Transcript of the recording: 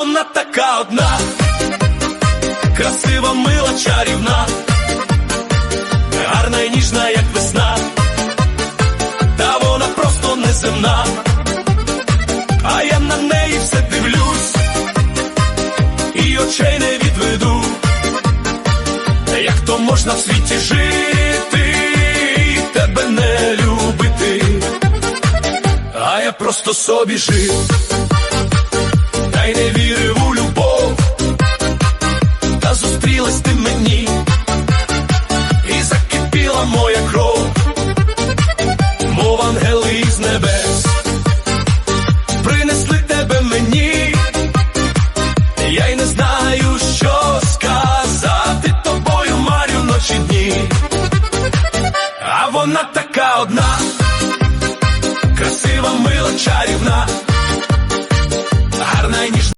Вона така одна, красива, мила, чарівна, гарна і ніжна, як весна, та вона просто неземна, а я на неї все дивлюсь, і очей не відведу, як то можна в світі жити, і тебе не любити, а я просто собі жив мені, і закипіла моя кров, мов ангели з небес, принесли тебе мені, я й не знаю, що сказати тобою, марю ночі дні, а вона така одна.